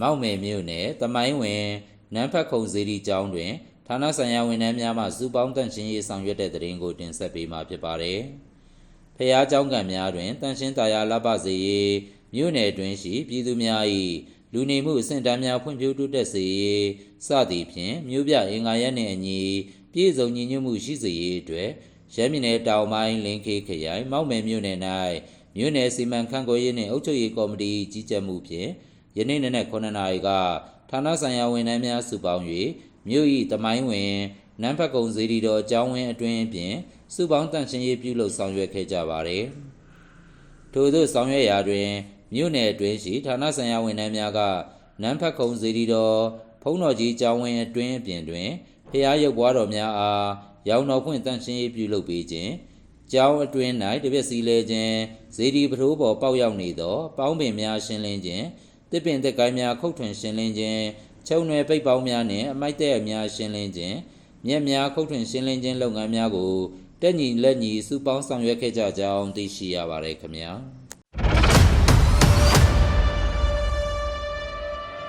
မောက်မယ်မြို့နယ်တမိုင်းဝင်နန်းဖက်ခုံဇေဒီကျောင်းတွင်ဌာနဆိုင်ရာဝန်ထမ်းများမှစူပေါင်းတန့်ရှင်းရေးဆောင်ရွက်တဲ့တဲ့ရင်ကိုတင်ဆက်ပေးမှာဖြစ်ပါတယ်။ဖျားကျောင်းကံများတွင်တန့်ရှင်းတရားလပစေရေးမြို့နယ်တွင်ရှိပြည်သူများ၏လူနေမှုအဆင့်တန်းများဖွံ့ဖြိုးတိုးတက်စေရေးစသည်ဖြင့်မြို့ပြအင်္ဂါရက်နှင့်အညီပြည်စုံညီညွတ်မှုရှိစေရေးအတွက်ရဲမြင့်နယ်တောင်ပိုင်းလင်းခေခရိုင်မောက်မယ်မြို့နယ်၌မြို့နယ်စီမံခန့်ခွဲရေးနှင့်အုပ်ချုပ်ရေးကော်မတီကြီးကြပ်မှုဖြင့် ယနေ့နက်9နာရီကဌာနဆိုင်ရာဝန်ထမ်းများစုပေါင်း၍မြို့၏တမိုင်းဝင်နန်းဖက်ကုံစေတီတော်အကျောင်းဝင်းအတွင်းဖြင့်စုပေါင်းတန့်ရှင်းရေးပြုလုပ်ဆောင်ရွက်ခဲ့ကြပါသည်ထို့သောဆောင်ရွက်ရာတွင်မြို့နယ်အတွင်းရှိဌာနဆိုင်ရာဝန်ထမ်းများကနန်းဖက်ကုံစေတီတော်ဖုံးတော်ကြီးကျောင်းဝင်းအတွင်းအပြင်တွင်ဖျားရုပ်ပွားတော်များအားရောင်တော်ဖွင့်တန့်ရှင်းရေးပြုလုပ်ပေးခြင်းကျောင်းအတွင်း၌တပြက်စီလဲခြင်းဇေဒီပထိုးပေါ်ပေါက်ရောက်နေသော ပေါင်းပင်များရှင်းလင်းခြင်း တစ်ပင်တက်ကိုင်းများခုတ်ထွင်ရှင်းလင်းခြင်းချုံနယ်ပိတ်ပေါင်းများနှင့်အမိုက်တဲ့အများရှင်းလင်းခြင်းမြက်များခုတ်ထွင်ရှင်းလင်းခြင်းလုပ်ငန်းများကိုတက်ညီလက်ညီစုပေါင်းဆောင်ရွက်ခဲ့ကြကြောင်းသိရှိရပါတယ်ခင်ဗျာ။